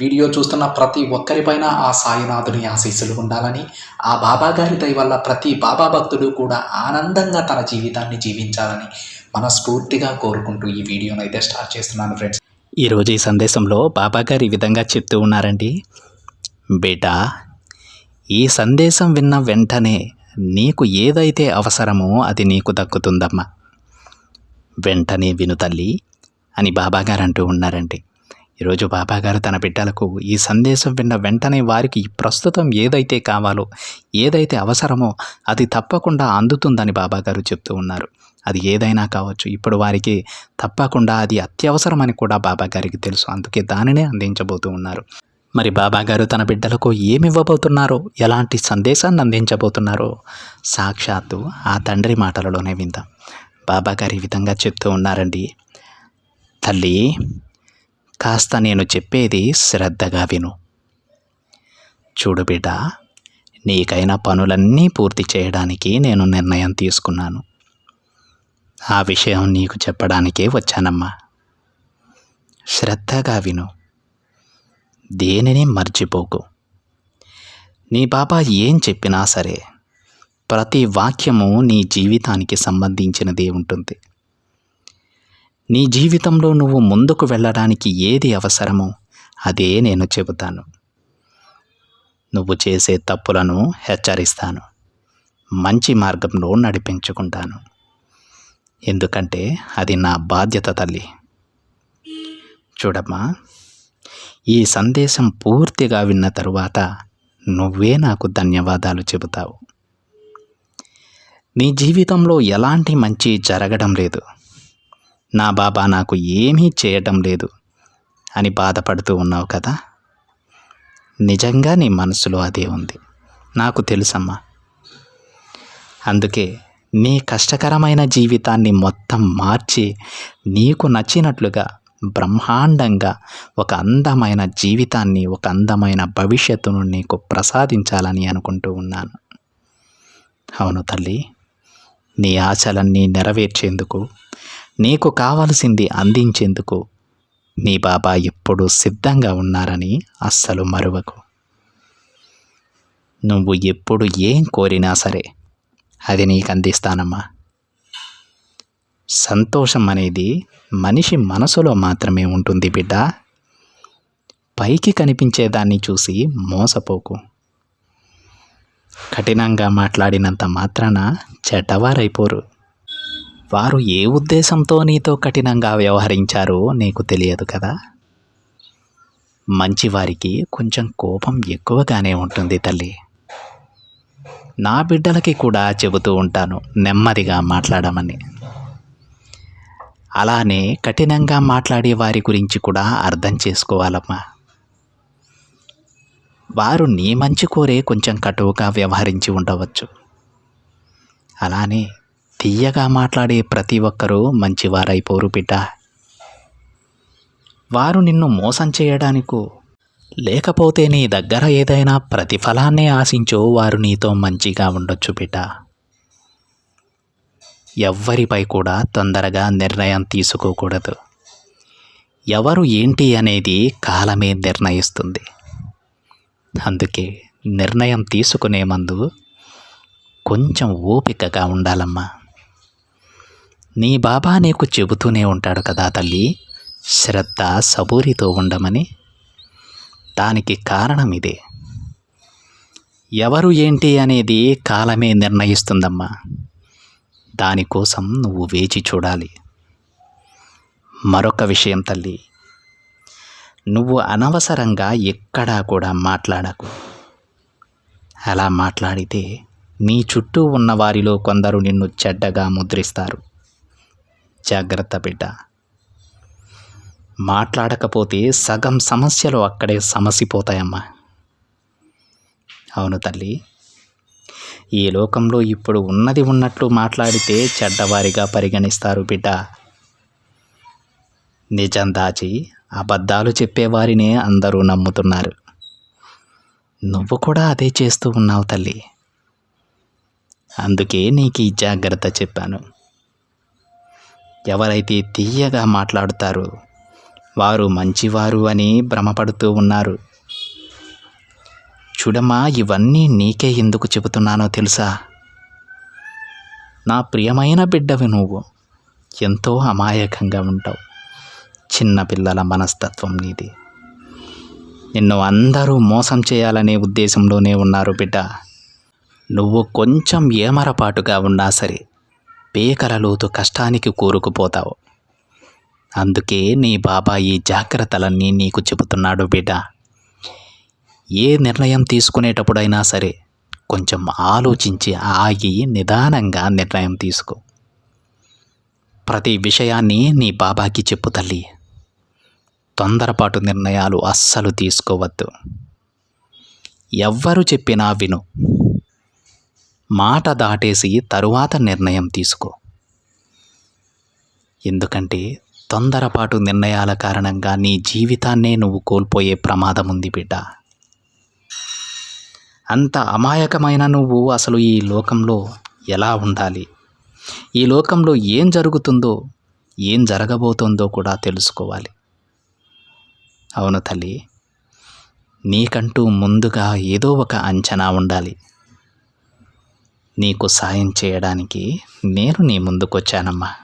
Video చూస్తున్న ప్రతి ఒక్కరిపైన ఆ సాయినాథుని ఆశీస్సులు ఉండాలని ఆ బాబా గారి దయ వల్ల ప్రతి బాబా భక్తుడు కూడా ఆనందంగా తన జీవితాన్ని జీవించాలని మనస్ఫూర్తిగా కోరుకుంటూ ఈ వీడియోను అయితే స్టార్ట్ చేస్తున్నాను ఫ్రెండ్స్. ఈరోజు ఈ సందేశంలో బాబా గారు ఈ విధంగా చెప్తూ ఉన్నారండి. బేటా ఈ సందేశం విన్న వెంటనే నీకు ఏదైతే అవసరమో అది నీకు దక్కుతుందమ్మా. వెంటనే విను తల్లి అని బాబాగారు అంటూ ఉన్నారండి. ఈరోజు బాబాగారు తన బిడ్డలకు ఈ సందేశం విన్న వెంటనే వారికి ప్రస్తుతం ఏదైతే కావాలో ఏదైతే అవసరమో అది తప్పకుండా అందుతుందని బాబాగారు చెప్తూ ఉన్నారు. అది ఏదైనా కావచ్చు. ఇప్పుడు వారికి తప్పకుండా అది అత్యవసరమని కూడా బాబాగారికి తెలుసు. అందుకే దానినే అందించబోతూ ఉన్నారు. మరి బాబాగారు తన బిడ్డలకు ఏమి ఇవ్వబోతున్నారో ఎలాంటి సందేశాన్ని అందించబోతున్నారో సాక్షాత్తు ఆ తండ్రి మాటలలోనే విందాం. బాబాగారు ఈ విధంగా చెప్తూ ఉన్నారండి. తల్లి కాస్త నేను చెప్పేది శ్రద్ధగా విను. చూడు బిడ్డ నీకైన పనులన్నీ పూర్తి చేయడానికి నేను నిర్ణయం తీసుకున్నాను. ఆ విషయం నీకు చెప్పడానికే వచ్చానమ్మా. శ్రద్ధగా విను. దేనిని మర్చిపోకు. నీ బాబా ఏం చెప్పినా సరే ప్రతి వాక్యము నీ జీవితానికి సంబంధించినదే ఉంటుంది. నీ జీవితంలో నువ్వు ముందుకు వెళ్ళడానికి ఏది అవసరమో అదే నేను చెబుతాను. నువ్వు చేసే తప్పులను హెచ్చరిస్తాను. మంచి మార్గంలో నడిపించుకుంటాను. ఎందుకంటే అది నా బాధ్యత తల్లి. చూడమ్మా ఈ సందేశం పూర్తిగా విన్న తరువాత నువ్వే నాకు ధన్యవాదాలు చెబుతావు. నీ జీవితంలో ఎలాంటి మంచి జరగడం లేదు. నా బాబా నాకు ఏమీ చేయటం లేదు అని బాధపడుతూ ఉన్నావు కదా? నిజంగా నీ మనసులో అదే ఉంది. నాకు తెలుసమ్మా. అందుకే నీ కష్టకరమైన జీవితాన్ని మొత్తం మార్చి నీకు నచ్చినట్లుగా బ్రహ్మాండంగా ఒక అందమైన జీవితాన్ని ఒక అందమైన భవిష్యత్తును నీకు ప్రసాదించాలని అనుకుంటూ ఉన్నాను. అవును తల్లి నీ ఆశలన్నీ నెరవేర్చేందుకు నీకు కావలసింది అందించేందుకు. నీ బాబా ఎప్పుడూ సిద్ధంగా ఉన్నారని అస్సలు మరువకు. నువ్వు ఎప్పుడు ఏం కోరినా సరే అది నీకు అందిస్తానమ్మా సంతోషం అనేది మనిషి మనసులో మాత్రమే ఉంటుంది బిడ్డ. పైకి కనిపించేదాన్ని చూసి మోసపోకు. కఠినంగా మాట్లాడినంత మాత్రాన చెడ్డవారైపోరు. వారు ఏ ఉద్దేశంతో నీతో కఠినంగా వ్యవహరించారో నీకు తెలియదు కదా? మంచివారికి కొంచెం కోపం ఎక్కువగానే ఉంటుంది తల్లి. నా బిడ్డలకి కూడా చెబుతూ ఉంటాను నెమ్మదిగా మాట్లాడమని. అలానే కఠినంగా మాట్లాడే వారి గురించి కూడా అర్థం చేసుకోవాలమ్మా. వారు నీ మంచి కోరే కొంచెం కటువుగా వ్యవహరించి ఉండవచ్చు. అలానే తీయగా మాట్లాడే ప్రతి ఒక్కరూ మంచివారైపోరు బిడ్డ. వారు నిన్ను మోసం చేయడానికో లేకపోతే నీ దగ్గర ఏదైనా ప్రతిఫలాన్ని ఆశించో వారు నీతో మంచిగా ఉండొచ్చు బిడ్డ. ఎవ్వరిపై కూడా తొందరగా నిర్ణయం తీసుకోకూడదు. ఎవరు ఏంటి అనేది కాలమే నిర్ణయిస్తుంది. అందుకే నిర్ణయం తీసుకునే ముందు కొంచెం ఓపికగా ఉండాలమ్మా. నీ బాబా నీకు చెబుతూనే ఉంటాడు కదా తల్లి. శ్రద్ధ సబూరితో ఉండమని. దానికి కారణం ఇదే. ఎవరు ఏంటి అనేది కాలమే నిర్ణయిస్తుందమ్మా. దానికోసం నువ్వు వేచి చూడాలి. మరొక విషయం తల్లి. నువ్వు అనవసరంగా ఎక్కడా కూడా మాట్లాడకు. అలా మాట్లాడితే నీ చుట్టూ ఉన్న వారిలో కొందరు నిన్ను చెడ్డగా ముద్రిస్తారు. జాగ్రత్త బిడ్డ మాట్లాడకపోతే సగం సమస్యలు అక్కడే సమసిపోతాయమ్మా. అవును తల్లి. ఈ లోకంలో ఇప్పుడు ఉన్నది ఉన్నట్లు మాట్లాడితే చెడ్డవారిగా పరిగణిస్తారు బిడ్డ. నిజం దాచి అబద్ధాలు చెప్పేవారినే అందరూ నమ్ముతున్నారు. నువ్వు కూడా అదే చేస్తూ ఉన్నావు తల్లి. అందుకే నీకు ఈ జాగ్రత్త చెప్పాను. ఎవరైతే తీయగా మాట్లాడుతారో వారు మంచివారు అని భ్రమపడుతూ ఉన్నారు. చూడమ్మా ఇవన్నీ నీకే ఎందుకు చెబుతున్నానో తెలుసా? నా ప్రియమైన బిడ్డవి నువ్వు ఎంతో అమాయకంగా ఉంటావు. చిన్నపిల్లల మనస్తత్వం నీది. నిన్ను అందరూ మోసం చేయాలనే ఉద్దేశంలోనే ఉన్నారు బిడ్డ. నువ్వు కొంచెం ఏమరపాటుగా ఉన్నా సరే పేకల లోతు కష్టానికి కూరుకుపోతావు. అందుకే నీ బాబా ఈ జాగ్రత్తలన్నీ నీకు చెబుతున్నాడు బిడ్డ. ఏ నిర్ణయం తీసుకునేటప్పుడైనా సరే కొంచెం ఆలోచించి ఆగి నిదానంగా నిర్ణయం తీసుకో. ప్రతి విషయాన్ని నీ బాబాకి చెప్పు తల్లి. తొందరపాటు నిర్ణయాలు అస్సలు తీసుకోవద్దు. ఎవ్వరు చెప్పినా విను. మాట దాటేసి తరువాత నిర్ణయం తీసుకో. ఎందుకంటే తొందరపాటు నిర్ణయాల కారణంగా నీ జీవితాన్నే నువ్వు కోల్పోయే ప్రమాదం ఉంది బిడ్డ. అంత అమాయకమైన నువ్వు అసలు ఈ లోకంలో ఎలా ఉండాలి? ఈ లోకంలో ఏం జరుగుతుందో ఏం జరగబోతుందో కూడా తెలుసుకోవాలి. అవును తల్లి నీకంటూ ముందుగా ఏదో ఒక అంచనా ఉండాలి. నీకు సాయం చేయడానికి నేను నీ ముందుకొచ్చానమ్మా.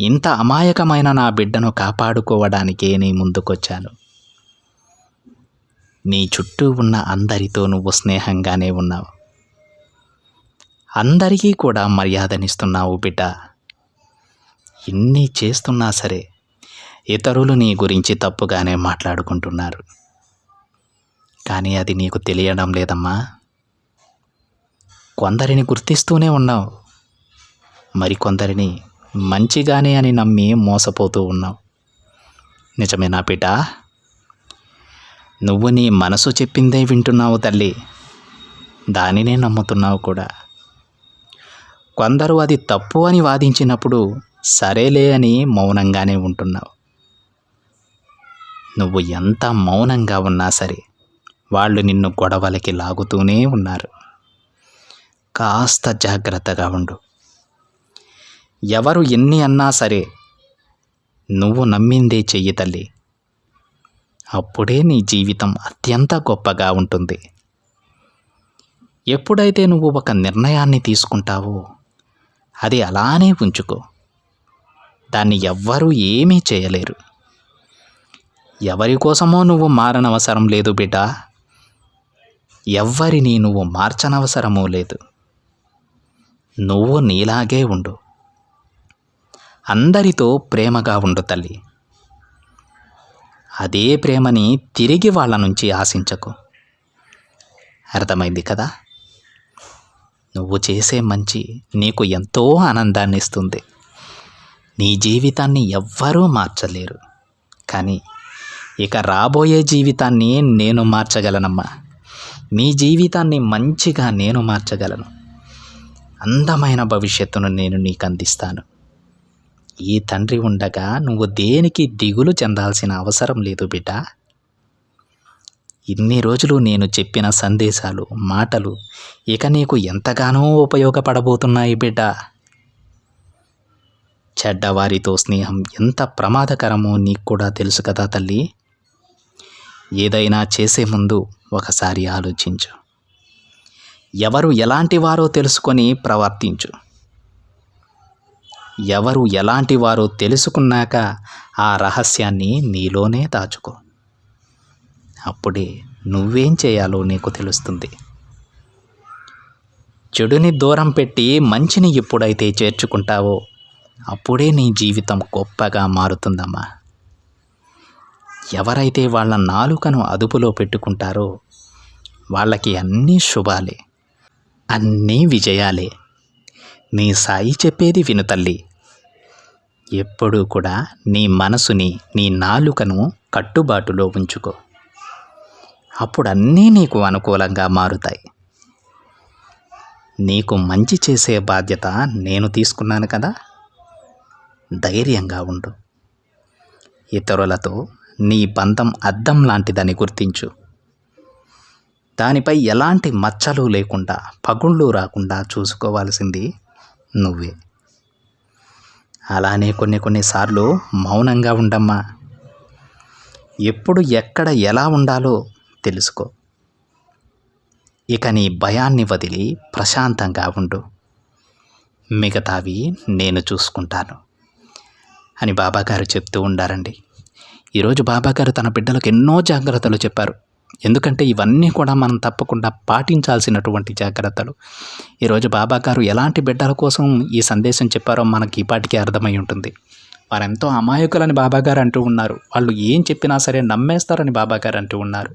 ఇంత అమాయకమైన నా బిడ్డను కాపాడుకోవడానికే నీ ముందుకొచ్చాను. నీ చుట్టూ ఉన్న అందరితో నువ్వు స్నేహంగానే ఉన్నావు. అందరికీ కూడా మర్యాదనిస్తున్నావు బిడ్డ. ఇన్ని చేస్తున్నా సరే ఇతరులు నీ గురించి తప్పుగానే మాట్లాడుకుంటున్నారు. కానీ అది నీకు తెలియడం లేదమ్మా. కొందరిని గుర్తిస్తూనే ఉన్నావు. మరికొందరిని మంచిగానే అని నమ్మి మోసపోతూ ఉన్నావు. నిజమేనా బిడ్డ నువ్వు నీ మనసు చెప్పిందే వింటున్నావు తల్లి. దానినే నమ్ముతున్నావు కూడా. కొందరు అది తప్పు అని వాదించినప్పుడు సరేలే అని మౌనంగానే ఉంటున్నావు. నువ్వు ఎంత మౌనంగా ఉన్నా సరే వాళ్ళు నిన్ను గొడవలకి లాగుతూనే ఉన్నారు. కాస్త జాగ్రత్తగా ఉండు. ఎవరు ఎన్ని అన్నా సరే నువ్వు నమ్మిందే చెయ్యి తల్లి. అప్పుడే నీ జీవితం అత్యంత గొప్పగా ఉంటుంది. ఎప్పుడైతే నువ్వు ఒక నిర్ణయాన్ని తీసుకుంటావో అది అలానే ఉంచుకో. దాన్ని ఎవ్వరూ ఏమీ చేయలేరు. ఎవరి కోసమో నువ్వు మారనవసరం లేదు బిడ్డ. ఎవ్వరిని నువ్వు మార్చనవసరమూ లేదు. నువ్వు నీలాగే ఉండు. అందరితో ప్రేమగా ఉండు తల్లి. అదే ప్రేమని తిరిగి వాళ్ళ నుంచి ఆశించకు. అర్థమైంది కదా? నువ్వు చేసే మంచి నీకు ఎంతో ఆనందాన్ని ఇస్తుంది నీ జీవితాన్ని ఎవ్వరూ మార్చలేరు. కానీ ఇక రాబోయే జీవితాన్ని నేను మార్చగలనమ్మా. నీ జీవితాన్ని మంచిగా నేను మార్చగలను. అందమైన భవిష్యత్తును నేను నీకు అందిస్తాను. ఈ తండ్రి ఉండగా నువ్వు దేనికి దిగులు చెందాల్సిన అవసరం లేదు బిడ్డ. ఇన్ని రోజులు నేను చెప్పిన సందేశాలు మాటలు ఇక నీకు ఎంతగానో ఉపయోగపడబోతున్నాయి బిడ్డ. చెడ్డవారితో స్నేహం ఎంత ప్రమాదకరమో నీకు కూడా తెలుసు కదా తల్లి. ఏదైనా చేసే ముందు ఒకసారి ఆలోచించు. ఎవరు ఎలాంటి వారో తెలుసుకొని ప్రవర్తించు. ఎవరు ఎలాంటి వారో తెలుసుకున్నాక ఆ రహస్యాన్ని నీలోనే దాచుకో. అప్పుడే నువ్వేం చేయాలో నీకు తెలుస్తుంది. చెడుని దూరం పెట్టి మంచిని ఎప్పుడైతే చేర్చుకుంటావో అప్పుడే నీ జీవితం గొప్పగా మారుతుందమ్మా. ఎవరైతే వాళ్ళ నాలుకను అదుపులో పెట్టుకుంటారో వాళ్ళకి అన్నీ శుభాలే. అన్నీ విజయాలే. నీ సాయి చెప్పేది విను తల్లి. ఎప్పుడూ కూడా నీ మనసుని నీ నాలుకను కట్టుబాటులో ఉంచుకో. అప్పుడు అన్నీ నీకు అనుకూలంగా మారుతాయి. నీకు మంచి చేసే బాధ్యత నేను తీసుకున్నాను కదా? ధైర్యంగా ఉండు. ఇతరులతో నీ బంధం అద్దం లాంటిదని గుర్తించు. దానిపై ఎలాంటి మచ్చలు లేకుండా పగుళ్ళు రాకుండా చూసుకోవాల్సింది నువ్వే. అలానే కొన్ని కొన్నిసార్లు మౌనంగా ఉండమ్మా. ఎప్పుడు ఎక్కడ ఎలా ఉండాలో తెలుసుకో. ఇక నీ భయాన్ని వదిలి ప్రశాంతంగా ఉండు. మిగతావి నేను చూసుకుంటాను. అని బాబాగారు చెప్తూ ఉండారండి. ఈరోజు బాబాగారు తన బిడ్డలకు ఎన్నో జాగ్రత్తలు చెప్పారు. ఎందుకంటే ఇవన్నీ కూడా మనం తప్పకుండా పాటించాల్సినటువంటి జాగ్రత్తలు. ఈరోజు బాబాగారు ఎలాంటి బిడ్డల కోసం ఈ సందేశం చెప్పారో మనకి ఇప్పటికే అర్థమై ఉంటుంది. వారెంతో అమాయకులని బాబాగారు అంటూ ఉన్నారు. వాళ్ళు ఏం చెప్పినా సరే నమ్మేస్తారని బాబాగారు అంటూ ఉన్నారు.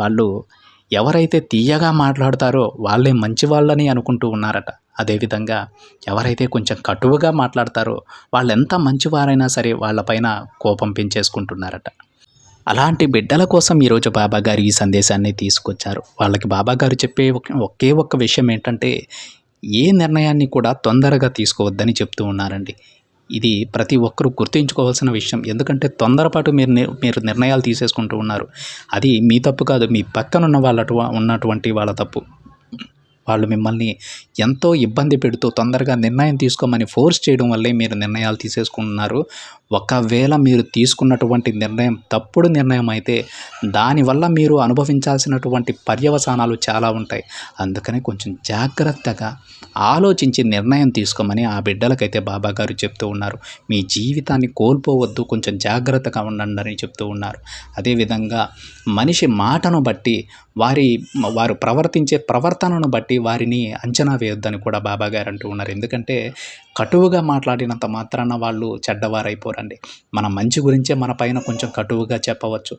వాళ్ళు ఎవరైతే తీయగా మాట్లాడతారో వాళ్ళే మంచి వాళ్ళని అనుకుంటూ ఉన్నారట. అదేవిధంగా ఎవరైతే కొంచెం కటువుగా మాట్లాడతారో వాళ్ళు ఎంత మంచివారైనా సరే వాళ్ళపైన కోపం పెంచేసుకుంటున్నారట. అలాంటి బిడ్డల కోసం ఈరోజు బాబాగారు ఈ సందేశాన్ని తీసుకొచ్చారు. వాళ్ళకి బాబాగారు చెప్పే ఒక- ఒకే ఒక్క విషయం ఏంటంటే ఏ నిర్ణయాన్ని కూడా తొందరగా తీసుకోవద్దని చెప్తూ ఉన్నారండి. ఇది ప్రతి ఒక్కరూ గుర్తుంచుకోవాల్సిన విషయం. ఎందుకంటే తొందరపాటు మీరు మీరు నిర్ణయాలు తీసేసుకుంటూ ఉన్నారు. అది మీ తప్పు కాదు. మీ పక్కనున్న వాళ్ళ ఉన్నటువంటి వాళ్ళ తప్పు. వాళ్ళు మిమ్మల్ని ఎంతో ఇబ్బంది పెడుతూ తొందరగా నిర్ణయం తీసుకోమని ఫోర్స్ చేయడం వల్లే మీరు నిర్ణయాలు తీసేసుకుంటున్నారు. ఒకవేళ మీరు తీసుకున్నటువంటి నిర్ణయం తప్పుడు నిర్ణయం అయితే దానివల్ల మీరు అనుభవించాల్సినటువంటి పర్యవసానాలు చాలా ఉంటాయి. అందుకని కొంచెం జాగ్రత్తగా ఆలోచించి నిర్ణయం తీసుకోమని ఆ బిడ్డలకైతే బాబా గారు చెప్తూ ఉన్నారు. మీ జీవితాన్ని కోల్పోవద్దు కొంచెం జాగ్రత్తగా ఉండండి అని చెప్తూ ఉన్నారు. అదేవిధంగా మనిషి మాటను బట్టి వారి వారు ప్రవర్తించే ప్రవర్తనను బట్టి వారిని అంచనా వేయొద్దని కూడా బాబా గారు అంటూ ఉన్నారు. ఎందుకంటే కటువుగా మాట్లాడినంత మాత్రాన వాళ్ళు చెడ్డవారైపోరండి. మన మంచి గురించే మన పైన కొంచెం కటువుగా చెప్పవచ్చు.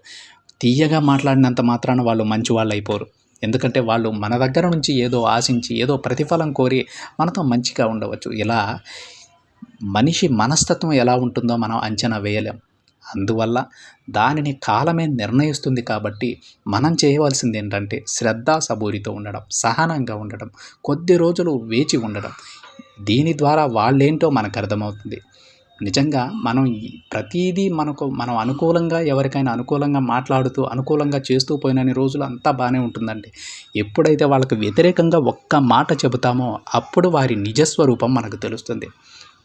తీయగా మాట్లాడినంత మాత్రాన వాళ్ళు మంచి వాళ్ళు అయిపోరు ఎందుకంటే వాళ్ళు మన దగ్గర నుంచి ఏదో ఆశించి ఏదో ప్రతిఫలం కోరి మనతో మంచిగా ఉండవచ్చు. ఇలా మనిషి మనస్తత్వం ఎలా ఉంటుందో మనం అంచనా వేయలేం. అందువల్ల దానిని కాలమే నిర్ణయిస్తుంది కాబట్టి మనం చేయవలసింది ఏంటంటే శ్రద్ధ సబూరితో ఉండడం సహనంగా ఉండడం కొద్ది రోజులు వేచి ఉండడం. దీని ద్వారా వాళ్ళేంటో మనకు అర్థమవుతుంది. నిజంగా మనం ప్రతిదీ మనకు మనం అనుకూలంగా ఎవరికైనా అనుకూలంగా మాట్లాడుతూ అనుకూలంగా చేస్తూ పోయినన్ని రోజులు అంతా బాగానే ఉంటుందండి. ఎప్పుడైతే వాళ్ళకి వ్యతిరేకంగా ఒక్క మాట చెబుతామో అప్పుడు వారి నిజస్వరూపం మనకు తెలుస్తుంది.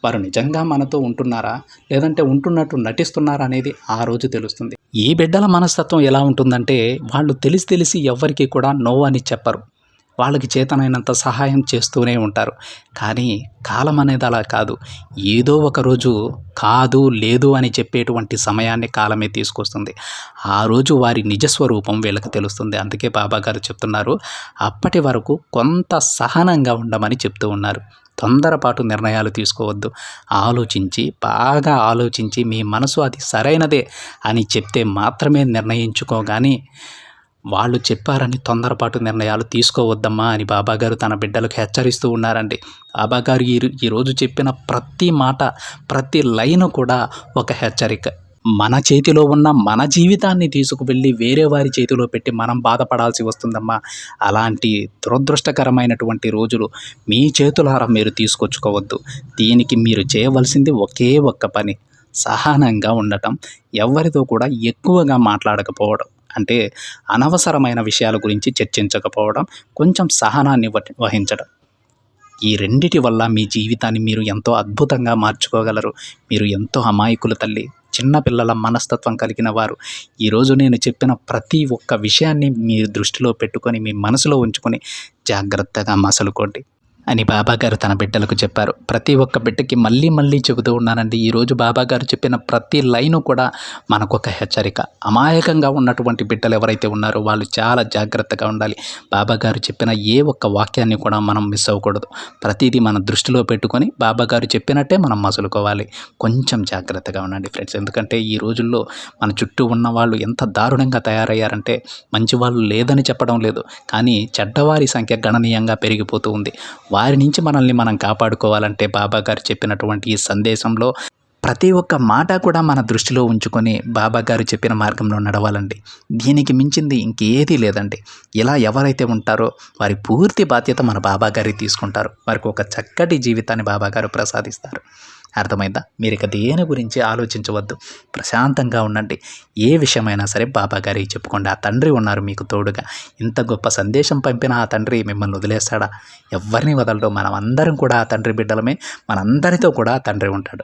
వారు నిజంగా మనతో ఉంటున్నారా? లేదంటే ఉంటున్నట్టు నటిస్తున్నారా అనేది ఆ రోజు తెలుస్తుంది. ఈ బిడ్డల మనస్తత్వం ఎలా ఉంటుందంటే వాళ్ళు తెలిసి తెలిసి ఎవ్వరికీ కూడా నో అని చెప్పరు. వాళ్ళకి చేతనైనంత సహాయం చేస్తూనే ఉంటారు. కానీ కాలం అనేది అలా కాదు. ఏదో ఒకరోజు కాదు లేదు అని చెప్పేటువంటి సమయాన్ని కాలమే తీసుకొస్తుంది. ఆ రోజు వారి నిజస్వరూపం వీళ్ళకి తెలుస్తుంది. అందుకే బాబా గారు చెప్తున్నారు అప్పటి వరకు కొంత సహనంగా ఉండమని చెప్తూ ఉన్నారు. తొందరపాటు నిర్ణయాలు తీసుకోవద్దు. ఆలోచించి బాగా ఆలోచించి మీ మనసు అది సరైనదే అని చెప్తే మాత్రమే నిర్ణయించుకోగాని వాళ్ళు చెప్పారని తొందరపాటు నిర్ణయాలు తీసుకోవద్దమ్మా అని బాబాగారు తన బిడ్డలకు హెచ్చరిస్తూ ఉన్నారండి. బాబాగారు ఈ ఈరోజు చెప్పిన ప్రతి మాట ప్రతి లైను కూడా ఒక హెచ్చరిక. మన చేతిలో ఉన్న మన జీవితాన్ని తీసుకువెళ్ళి వేరే వారి చేతిలో పెట్టి మనం బాధపడాల్సి వస్తుందమ్మా. అలాంటి దురదృష్టకరమైనటువంటి రోజులు మీ చేతులారా మీరు తీసుకొచ్చుకోవద్దు. దీనికి మీరు చేయవలసింది ఒకే ఒక్క పని సహనంగా ఉండటం. ఎవరితో కూడా ఎక్కువగా మాట్లాడకపోవడం. అంటే అనవసరమైన విషయాల గురించి చర్చించకపోవడం కొంచెం సహనాన్ని వహించడం. ఈ రెండిటి వల్ల మీ జీవితాన్ని మీరు ఎంతో అద్భుతంగా మార్చుకోగలరు. మీరు ఎంతో అమాయకులు తల్లి చిన్నపిల్లల మనస్తత్వం కలిగిన వారు. ఈరోజు నేను చెప్పిన ప్రతి ఒక్క విషయాన్ని మీ దృష్టిలో పెట్టుకొని మీ మనసులో ఉంచుకొని జాగ్రత్తగా మసలుకోండి. అని బాబాగారు తన బిడ్డలకు చెప్పారు. ప్రతి ఒక్క బిడ్డకి మళ్ళీ మళ్ళీ చెబుతూ ఉన్నానండి. ఈరోజు బాబాగారు చెప్పిన ప్రతి లైను కూడా మనకొక హెచ్చరిక. అమాయకంగా ఉన్నటువంటి బిడ్డలు ఎవరైతే ఉన్నారో వాళ్ళు చాలా జాగ్రత్తగా ఉండాలి. బాబాగారు చెప్పిన ఏ ఒక్క వాక్యాన్ని కూడా మనం మిస్ అవ్వకూడదు. ప్రతిదీ మన దృష్టిలో పెట్టుకొని బాబాగారు చెప్పినట్టే మనం మసులుకోవాలి. కొంచెం జాగ్రత్తగా ఉండండి ఫ్రెండ్స్. ఎందుకంటే ఈ రోజుల్లో మన చుట్టూ ఉన్న వాళ్ళు ఎంత దారుణంగా తయారయ్యారంటే మంచి వాళ్ళు లేదని చెప్పడం లేదు. కానీ చెడ్డవారి సంఖ్య గణనీయంగా పెరిగిపోతూ ఉంది. వారి నుంచి మనల్ని మనం కాపాడుకోవాలంటే బాబా గారు చెప్పినటువంటి ఈ సందేశంలో ప్రతి ఒక్క మాట కూడా మన దృష్టిలో ఉంచుకొని బాబా గారు చెప్పిన మార్గంలో నడవాలండి. దీనికి మించింది ఇంకేదీ లేదండి. ఇలా ఎవరైతే ఉంటారో వారి పూర్తి బాధ్యత మన బాబా గారి తీసుకుంటారు. వారికి ఒక చక్కటి జీవితాన్ని బాబా గారు ప్రసాదిస్తారు. అర్థమైందా? మీరు ఇక దేని గురించి ఆలోచించవద్దు. ప్రశాంతంగా ఉండండి. ఏ విషయమైనా సరే బాబా గారికి చెప్పుకోండి. ఆ తండ్రి ఉన్నారు మీకు తోడుగా. ఇంత గొప్ప సందేశం పంపిన ఆ తండ్రి మిమ్మల్ని వదిలేస్తాడా? ఎవరిని వదలడు. మనం అందరం కూడా ఆ తండ్రి బిడ్డలమే. మనందరితో కూడా ఆ తండ్రి ఉంటాడు.